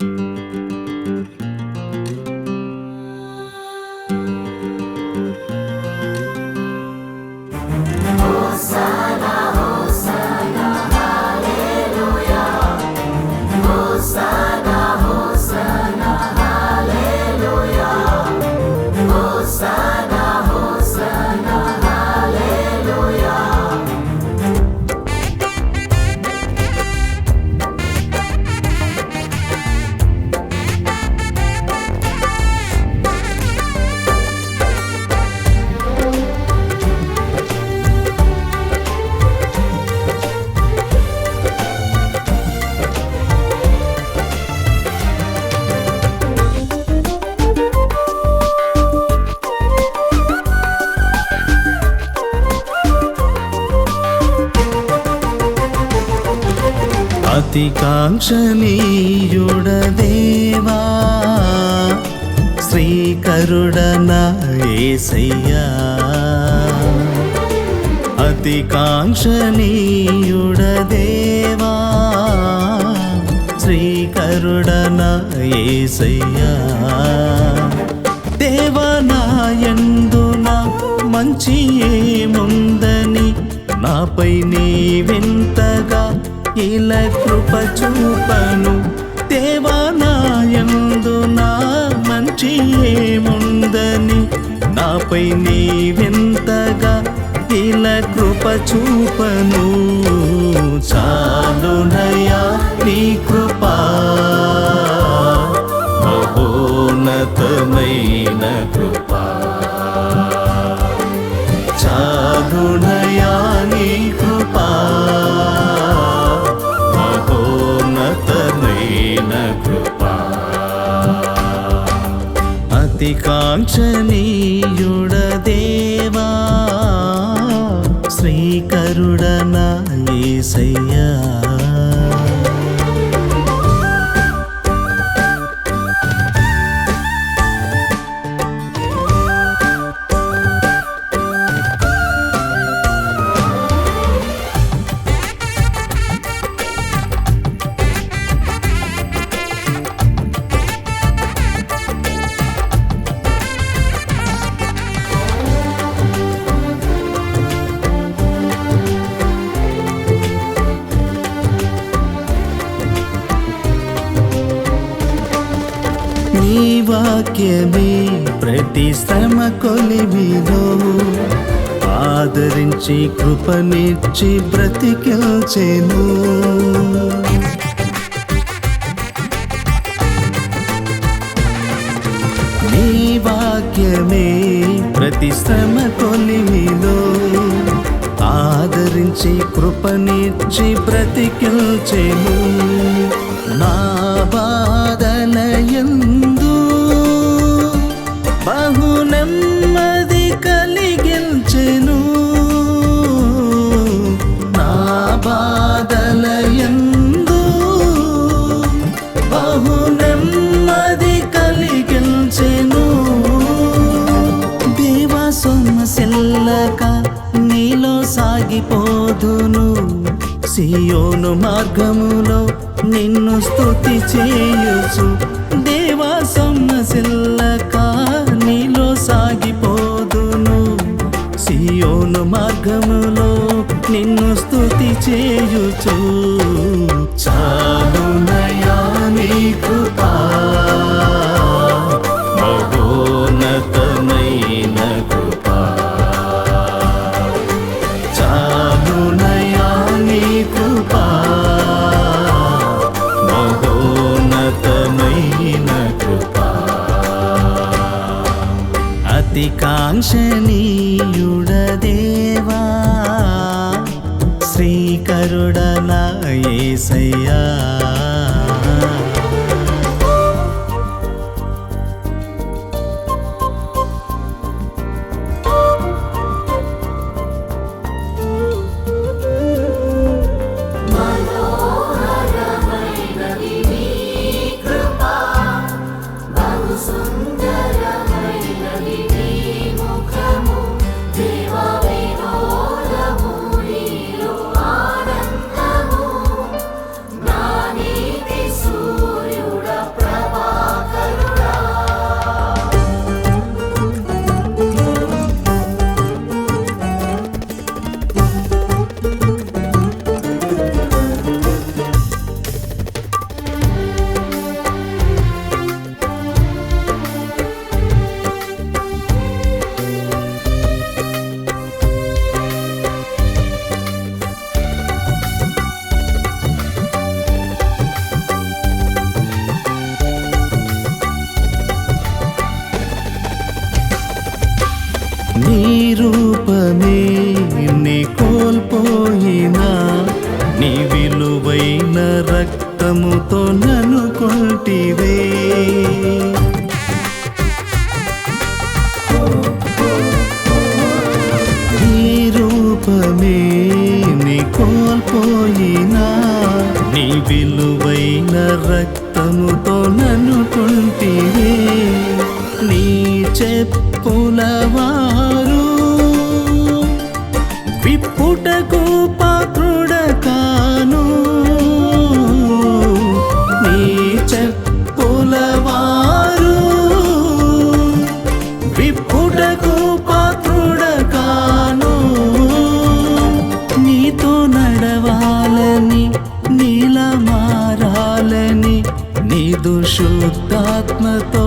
అతి కాంక్షణీయుడ దేవా శ్రీకరుడన ఏసయ్యా అతి కాంక్షణీయుడ శ్రీకరుడన ఏసయ్యా దేవనాయందున మంచి ఏముందని నాపై నీవెంతగా ఇలా కృప చూపను. దేవానాయందు నా మంచి ఏముందని. నాపై నీవెంతగా ఇలా కృప చూపను. చాలునయా నీ కృపా. మహోన్నతమైన కృప. మహోన్నతమైన కృపా. అతి కాంక్షణీయుడ దేవా శ్రీకరుడన ఏసయ్యా. ఆదరించి కృపనిచ్చి బ్రతికిల్చెను నీ వాక్యమే ప్రతి శ్రమ కొలిమిలో ఆదరించి కృపనిచ్చి బ్రతికిల్చెను నా సియోను మార్గములో నిన్ను స్థుతి చేయుచు. దేవా సొమ్మసిల్లక నీలో సాగిపోదును. సియోను మార్గములో నిన్ను స్థుతి చేయుచు. చాలునయా నీ కృపా మహోన్నతమైన కృపా. కాంక్షణీయుడ శ్రీకరుడన ఏసయ్యా చెప్పుల విప్పుటకు పాత్రుడ కాను నీ చెప్పులవారు విప్పుటకు పాత్రుడ కాను నీతో నడవాలని నీల మారాలని నీదు శుద్ధాత్మతో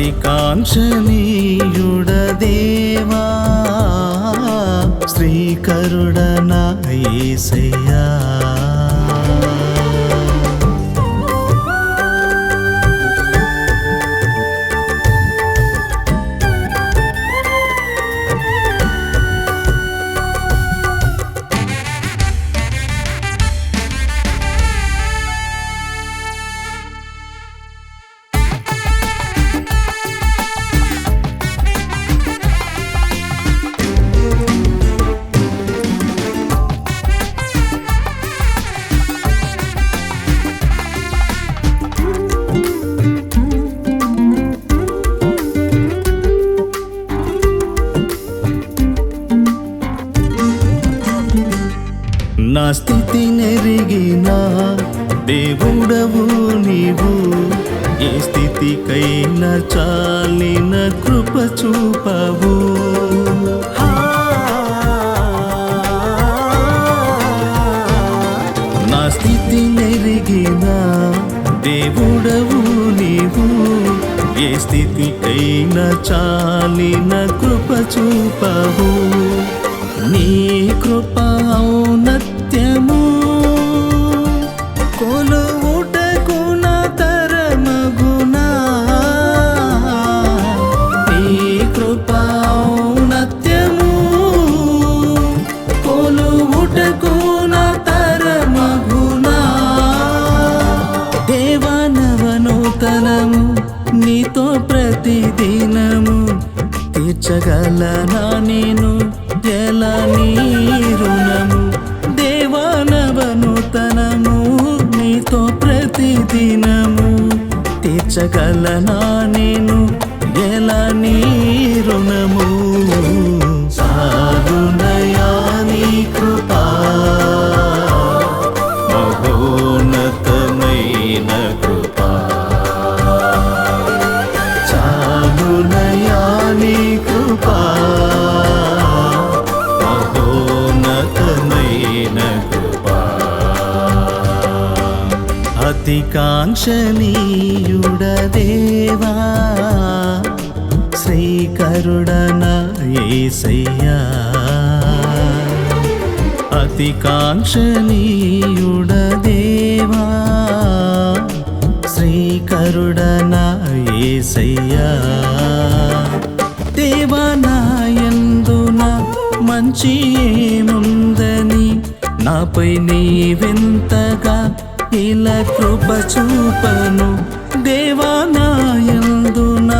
అతి కాంక్షణీయుడదేవా శ్రీకరుడన ఏసయ్యా. నా స్థితి నెరిగిన దేవుడవు నీవు. ఏ స్థితికైనా చాలిన కృప చూపవు. నా స్థితి నెరిగిన దేవుడవు నీవు. ఏ స్థితికైనా చాలిన కృప చూపవు. నీ కృప ఔన్నత్యము తీర్చగలనా నేను? ఎలా నీ రుణము? దేవానవనూతనము నీతో ప్రతిదినము తీర్చగలనా నేను? ఎలా నీ రుణము? అతికాంక్షణీయుడదేవా దేవా శ్రీకరుడన ఏసయ్యా అతికాంక్షణీయుడదేవా. దేవా శ్రీకరుడన ఏసయ్యా దేవనాయందున మంచి ఏముందని నాపై నీవెంతగా ఇలా కృప చూపను దేవానాయందున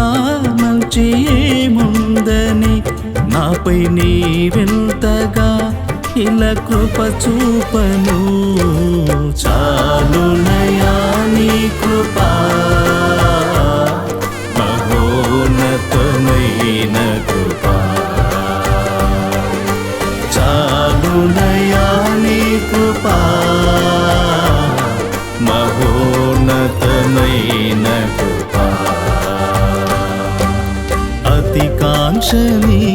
మంచి ఏముందని నాపై నీవెంతగా ఇలా కృప చూపను. చాలునయా నీ కృప మహోన్నతమైన కృపా. చాలునయా నీ కృపా. 是你。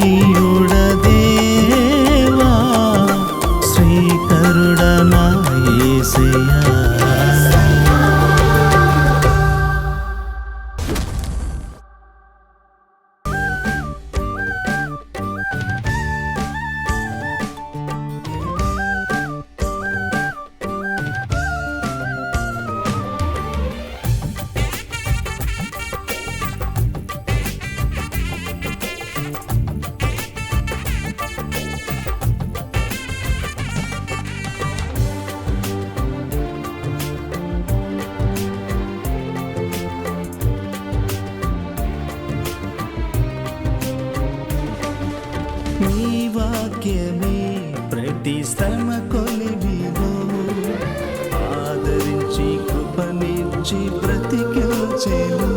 ఆదరించి కృపనిచ్చి బ్రతికించెను.